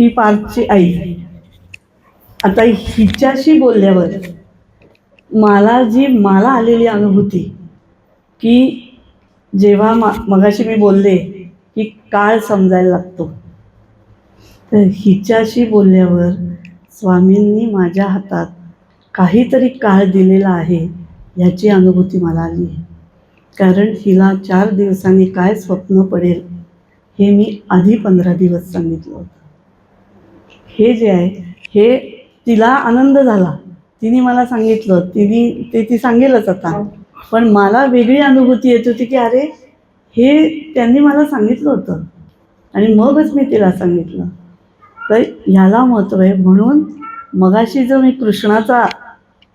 ती पार्थची आई. आता हिच्याशी बोलल्यावर मला जी मला आलेली अनुभूती की जेव्हा मा मगाशी मी बोलले की काळ समजायला लागतो. तर हिच्याशी बोलल्यावर स्वामींनी माझ्या हातात काहीतरी काळ दिलेला आहे याची अनुभूती मला आली. आहे कारण हिला चार दिवसांनी काय स्वप्न पडेल हे मी आधी पंधरा दिवस सांगितलं होतं. हे जे आहे हे तिला आनंद झाला. तिने मला सांगितलं तिने ते ती सांगेलच आता. पण मला वेगळी अनुभूती येत होती की अरे हे त्यांनी मला सांगितलं होतं. आणि मगच मी तिला सांगितलं. तर ह्याला महत्त्व आहे. म्हणून मगाशी जो मी कृष्णाचा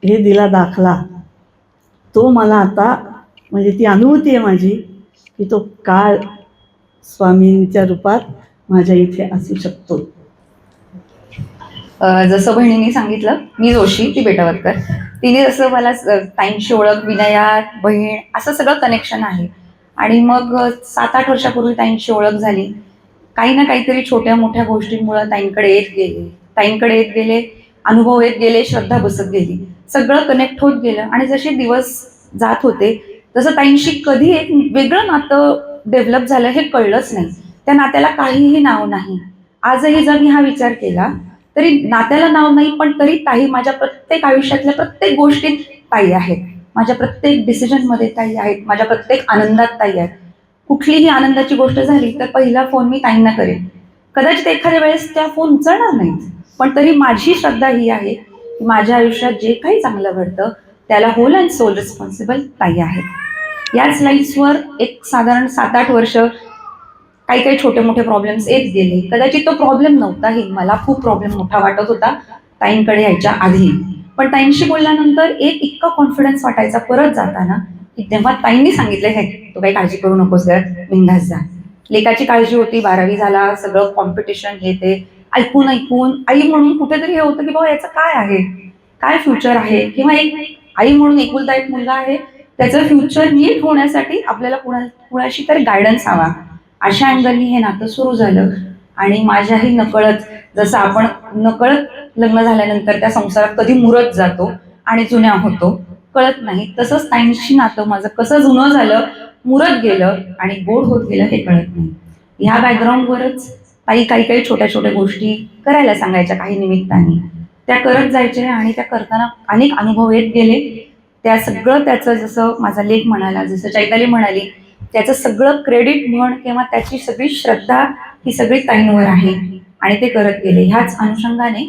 हे दिला दाखला तो मला आता म्हणजे ती अनुभूती आहे माझी की तो काळ स्वामींच्या रूपात माझ्या इथे असू शकतो. जसं बहिणीने सांगितलं मी जोशी ती बेटावरकर तिने जसं मला ताईंची ओळख विनया बहीण असं सगळं कनेक्शन आहे. आणि मग सात आठ वर्षापूर्वी ताईंची ओळख झाली. काही ना काहीतरी छोट्या मोठ्या गोष्टींमुळे ताईंकडे येत गेले. ताईंकडे येत गेले अनुभव येत गेले श्रद्धा बसत गेली. सगळं कनेक्ट होत गेलं. आणि जसे दिवस जात होते तसं ताईंशी कधी एक वेगळं नातं डेव्हलप झालं हे कळलंच नाही. त्या नात्याला काहीही नाव नाही. आजही जर मी हा विचार केला तरी नात्याला नाव नाही पण तरी ताई माझ्या प्रत्येक आयुष्यातल्या प्रत्येक गोष्टीत ताई आहेत. माझ्या प्रत्येक डिसिजनमध्ये ताई आहेत. माझ्या प्रत्येक आनंदात ताई आहेत. कुठलीही आनंदाची गोष्ट झाली तर पहिला फोन मी ताईंना करेन. कदाचित एखाद्या वेळेस त्या फोन उचलणार नाहीत पण तरी माझी श्रद्धा ही आहे की माझ्या आयुष्यात जे काही चांगलं घडतं त्याला होल अँड सोल रिस्पॉन्सिबल ताई आहेत. याच लाईन्सवर एक साधारण सात आठ वर्ष काही काही छोटे मोठे प्रॉब्लेम्स येत गेले. कदाचित तो प्रॉब्लेम नव्हताही मला खूप प्रॉब्लेम मोठा वाटत होता ताईंकडे यायच्या आधी. पण ताईंशी बोलल्यानंतर एक इतका कॉन्फिडन्स वाटायचा परत जाताना की तेव्हा ताईंनी सांगितलं हे तू काही काळजी करू नकोस जर बिंदास जा. लेखाची काळजी होती. बारावी झाला. सगळं कॉम्पिटिशन हे ते. ऐकून ऐकून आई म्हणून कुठेतरी हे होतं की बाबा याचं काय आहे? काय फ्युचर आहे? किंवा एक आई म्हणून एकुलता एक मुलगा आहे. त्याचं फ्युचर नीट होण्यासाठी आपल्याला कुणा कुणाशी तरी गायडन्स हवा. अशा अँगलनी हे नातं सुरू झालं. आणि माझ्याही नकळत जसं आपण नकळत लग्न झाल्यानंतर त्या संसारात कधी मुरत जातो आणि जुन्या होतो कळत नाही. तसंच ताईंशी नातं माझं कसं जुनं झालं मुरत गेलं आणि गोड होत गेलं हे कळत नाही. ह्या बॅकग्राऊंडवरच ताई काही काही छोट्या छोट्या गोष्टी करायला सांगायच्या काही निमित्ताने. त्या करत जायच्या आणि त्या करताना अनेक अनुभव येत गेले. त्या सगळं त्याचं जसं माझा लेख म्हणाला जसं चैताली म्हणाली त्याचं सगळं क्रेडिट म्हण किंवा त्याची सगळी श्रद्धा ही सगळी ताईंवर आहे. आणि ते करत गेले. ह्याच अनुषंगाने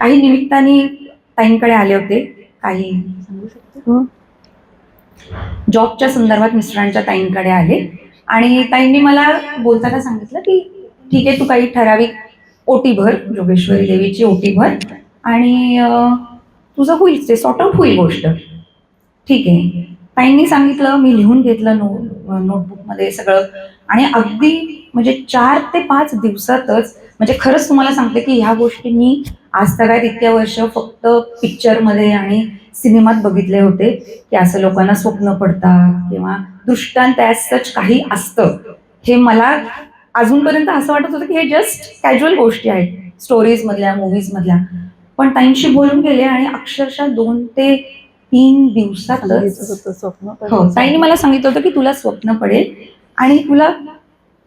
काही निमित्ताने ताईंकडे आले होते. काही सांगू शकते? जॉबच्या संदर्भात मिस्टरांच्या ताईंकडे आले. आणि ताईंनी मला बोलताना सांगितलं की ठीक आहे तू काही ठराविक ओटी भर जोगेश्वरी देवीची ओटी भर आणि तुझं होईल ते सॉर्ट आउट होईल गोष्ट. ठीक आहे. ताईंनी सांगितलं मी लिहून घेतलं नो नोटबुकमध्ये सगळं. आणि अगदी म्हणजे चार ते पाच दिवसातच म्हणजे खरंच तुम्हाला सांगते की ह्या गोष्टी मी आज तगायत इतक्या वर्ष फक्त पिक्चरमध्ये आणि सिनेमात बघितले होते की असं लोकांना स्वप्न पडतात किंवा दृष्टांत ॲज सच काही असतं. हे मला अजूनपर्यंत असं वाटत होतं की हे जस्ट कॅज्युअल गोष्टी आहेत स्टोरीजमधल्या मूवीजमधल्या पण त्यांशी बोलून गेले आणि अक्षरशः दोन ते तीन दिवसातच होतं स्वप्न हो ताईने मला सांगितलं होतं की तुला स्वप्न पडेल आणि तुला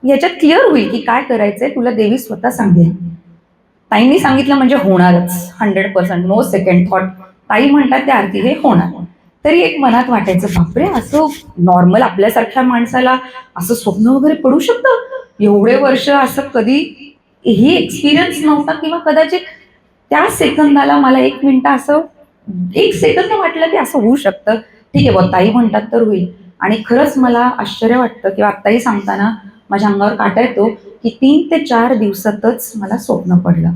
याच्यात क्लिअर होईल की काय करायचंय तुला देवी स्वतः सांगेल. ताईंनी सांगितलं म्हणजे होणारच hundred percent no second thought ताई म्हणतात त्या आरती हे होणार. तरी एक मनात वाटायचं बापरे असं नॉर्मल आपल्यासारख्या माणसाला असं स्वप्न वगैरे पडू शकतं? एवढे वर्ष असं कधी ही एक्सपिरियन्स नव्हता किंवा कदाचित त्या सेकंदाला मला एक मिनिट असं एक सेकंद वाटलं की असं होऊ शकतं. ठीक आहे बुवा ताई म्हणतात तर होईल. आणि खरंच मला आश्चर्य वाटतं किंवा आत्ताही सांगताना माझ्या अंगावर काटा येतो की तीन ते चार दिवसातच मला स्वप्न पडलं.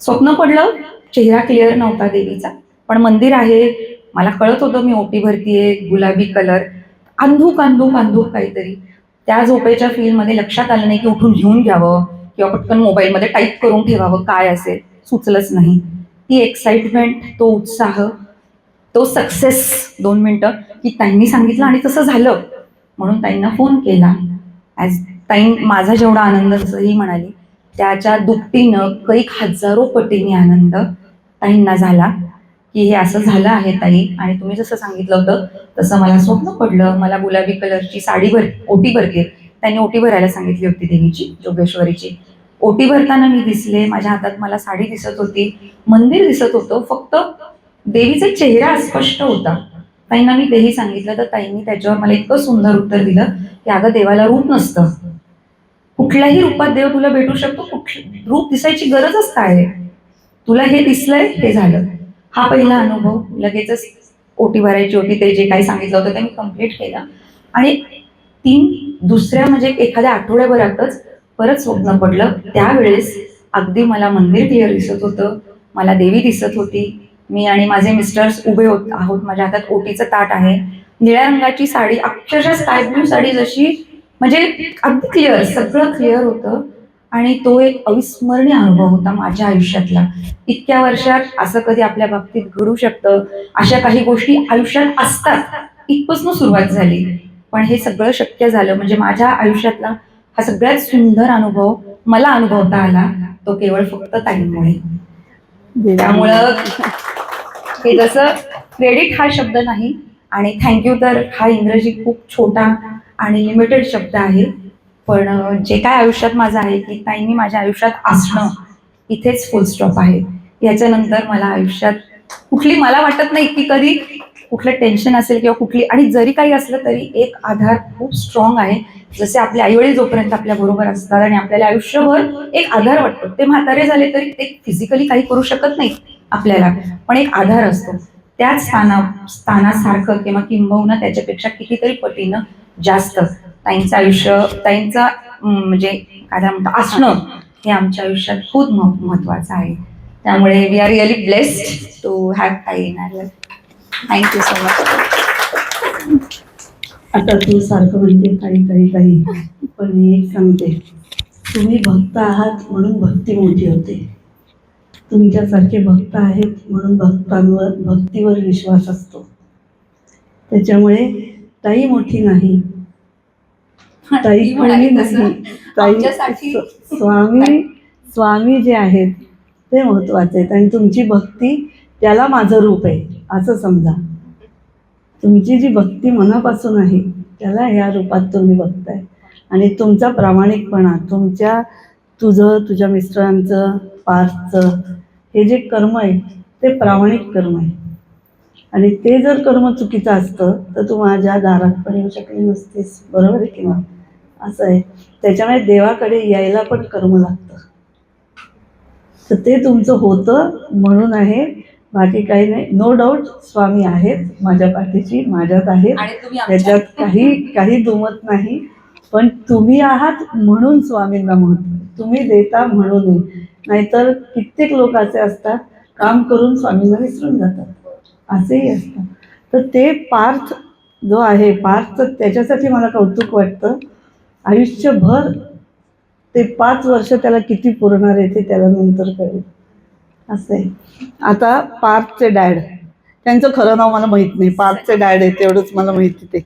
स्वप्न पडलं चेहरा क्लिअर नव्हता देवीचा. पण मंदिर आहे मला कळत होतं मी ओटी भरतीये गुलाबी कलर अंधूक अंधूक अंधूक काहीतरी. त्या झोपेच्या फील्डमध्ये लक्षात आलं नाही की उठून घेऊन घ्यावं किंवा पटकन मोबाईलमध्ये टाईप करून ठेवावं काय असेल सुचलंच नाही. ती एक्साइटमेंट तो उत्साह तो सक्सेस दोन मिनटं की ताईंनी सांगितलं आणि तसं झालं. म्हणून ताईंना फोन केला. ॲज ताई माझा जेवढा आनंद जसं ही म्हणाली त्याच्या दुपटीनं कैक हजारो पटीने आनंद ताईंना झाला की हे असं झालं आहे ताई. आणि तुम्ही जसं सांगितलं होतं तसं मला स्वप्न पडलं. मला गुलाबी कलरची साडी भर ओटी भरते त्यांनी ओटी भरायला सांगितली होती देवीची जोगेश्वरीची. ओटी भरताना मी दिसले माझ्या हातात मला साडी दिसत होती मंदिर दिसत होतं फक्त देवीचा चेहरा अस्पष्ट होता. ताईंना मी तेही सांगितलं तर ताईंनी त्याच्यावर मला इतकं सुंदर उत्तर दिलं की अगं देवाला रूप नसतं. कुठल्याही रूपात देव तुला भेटू शकतो कुठ रूप दिसायची गरजच काय आहे? तुला हे दिसलंय हे झालं. हा पहिला अनुभव लगेचच ओटी भरायची होती ते जे काही सांगितलं होतं ते मी कंप्लीट केलं. आणि तीन दुसऱ्या म्हणजे एखाद्या आठवड्याभरातच परत स्वप्न पडलं. त्यावेळेस अगदी मला मंदिर क्लिअर दिसत होतं. मला देवी दिसत होती. मी आणि माझे मिस्टर्स उभे होत आहोत. माझ्या हातात ओटीचं ताट आहे. निळ्या रंगाची साडी अक्षरशः स्काय ब्ल्यू साडी जशी म्हणजे अगदी क्लिअर सगळं क्लिअर होतं. आणि तो एक अविस्मरणीय अनुभव होता माझ्या आयुष्यातला. इतक्या वर्षात असं कधी आपल्या बाबतीत घडू शकतं? अशा काही गोष्टी आयुष्यात असतात. इथपासून सुरुवात झाली. पण हे सगळं शक्य झालं. म्हणजे माझ्या आयुष्यातला हा सगळ्यात सुंदर अनुभव मला अनुभवता आला. तो केवळ फक्त ताईंमुळे. त्यामुळं हे जसं क्रेडिट हा शब्द नाही आणि थँक्यू तर हा इंग्रजी खूप छोटा आणि लिमिटेड शब्द आहे. पण जे काय आयुष्यात माझं आहे की ताईंनी माझ्या आयुष्यात असणं इथेच फुल स्टॉप आहे. याच्यानंतर मला आयुष्यात कुठली मला वाटत नाही की कधी कुठलं टेन्शन असेल किंवा कुठली आणि जरी काही असलं तरी एक आधार खूप स्ट्रॉंग आहे. जसे आपले आईवडील जोपर्यंत आपल्या बरोबर असतात आणि आपल्याला आयुष्यभर एक आधार वाटतो. ते म्हातारे झाले तरी ते फिजिकली काही करू शकत नाही आपल्याला. पण एक आधार असतो. त्याच स्थाना स्थानासारखं किंवा किंबहुना त्याच्यापेक्षा कितीतरी पटीनं जास्त ताईंचं आयुष्य ताईंचं म्हणजे काय म्हणतात म्हणतो असणं हे आमच्या आयुष्यात खूप महत्वाचं आहे. त्यामुळे we are really blessed to have ताई in our thank you so much आता तू सारखं म्हणते काही काही काही. पण मी एक सांगते. तुम्ही भक्त आहात म्हणून भक्ती मोठी होते. तुमच्यासारखे भक्त आहेत म्हणून भक्तांवर भक्तीवर विश्वास असतो. त्याच्यामुळे ताई मोठी नाही. ताई कोणी. नाही. ताई स्वामी स्वामी जे आहेत ते महत्त्वाचे आहेत. आणि तुमची भक्ती त्याला माझं रूप आहे. असं समजा. तुमची जी भक्ती मनापासून आहे त्याला ह्या रूपात तुम्ही बघताय. आणि तुमचा प्रामाणिकपणा तुमच्या तुझं तुझ्या मिस्टरांचं पार्थचं हे जे कर्म आहे ते प्रामाणिक कर्म आहे. आणि ते जर कर्म चुकीचं असतं तर तू माझ्या दारात पण येऊ शकली नसतेस. बरोबर आहे किंवा असं आहे. त्याच्यामुळे देवाकडे यायला पण कर्म लागतं. तर ते तुमचं होतं म्हणून आहे बाकी काही नाही. नो डाऊट स्वामी आहेत माझ्या पाठीशी माझ्यात आहेत. त्याच्यात काही काही दुमत नाही. पण तुम्ही आहात म्हणून स्वामींना महत्त्व. तुम्ही देता म्हणून. नाहीतर कित्येक लोक असे असतात काम करून स्वामींना विसरून जातात. असेही असतात. तर ते पार्थ जो आहे पार्थ त्याच्यासाठी मला कौतुक वाटतं. आयुष्यभर ते पाच वर्ष त्याला किती पुरणार आहे ते त्याला नंतर कळेल. असं आहे. आता पार्थचे डॅड त्यांचं खरं नाव मला माहीत नाही. पार्थचे डॅड आहे तेवढंच मला माहिती ते.